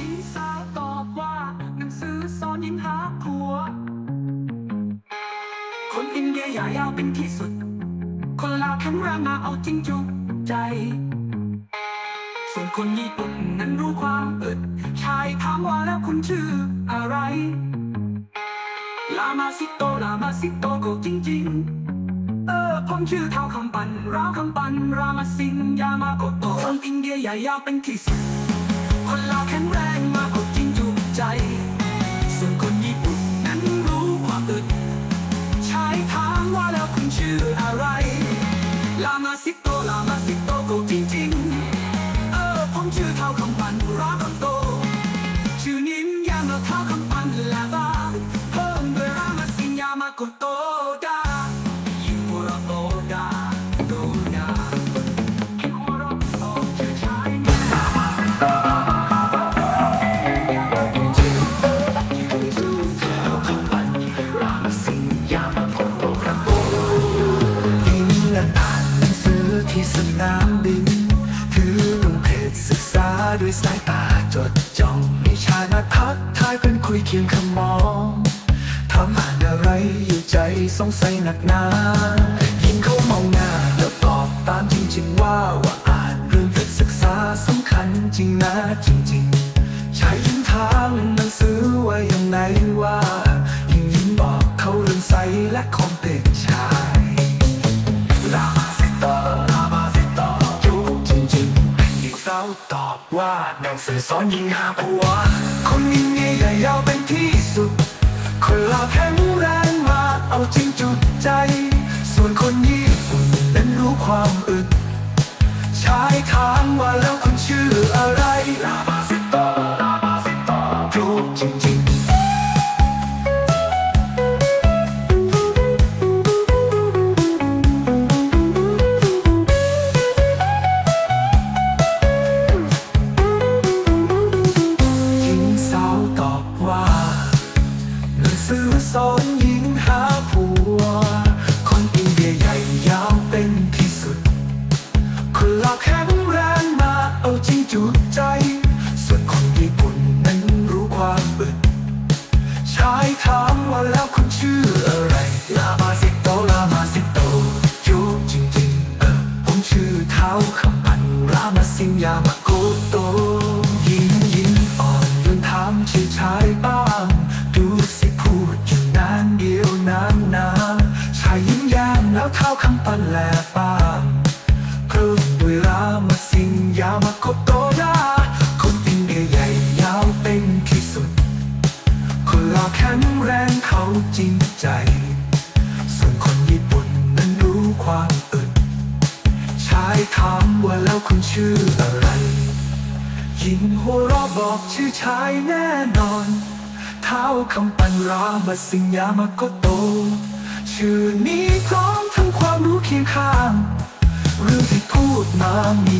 ญิงสาตอบว่า หนังสือสอนหญิงหาผัว คนอินเดียใหญ่ยาวเป็นที่สุด คนลาวแข็งแรงมาเอาจริงจุใจ ส่วนคนญี่ปุ่นนั้นรู้ความอึด ชายถามว่าแล้วคุณชื่ออะไร ลามาซิโต ลามาซิโตก็จริง ๆ เออ ผมชื่อเท้าคำปันราวคำปัน รามาสิงยามาโกโตคนอินเดียใหญ่ยาวเป็นที่สุด คนลาวแข็งแรงมากเอาจริงจุใจ ส่วนคนญี่ปุ่นนั้นรู้ความอึดชายถามว่าแล้วคุณชื่ออะไร ลามาซิโต ด้วยสายตาจดจ้องมีชายมาทักทายเป็นคุยเคียงคำมองทำอ่านอะไรอยู่ใจสงสัยหนักหนายิ่งเขามองหน้าแล้วตอบตามจริงๆว่าว่าอ่านเรื่องศึกษาสำคัญจริงนะจริง อบว่าหนังสือสอนยิงหาผัวคนยิงเมียใหญ่ยาวเป็นที่าคำปันรามาสิงยามาโกโตยิงยิงอ่อนยนถามชื่อชายบ้าง ดูสิพูดอยู่นานเดียวนานนานชายยิ้มแย้มแล้วเท้าคำปันแลบ้าัวเราบอกชื่อชายแน่นอน เท้าคำปันรามาสิงยามาก็โต ชื่อนี้พร้อมทั้งความรู้เคียงข้าง เรื่องที่พูดมามี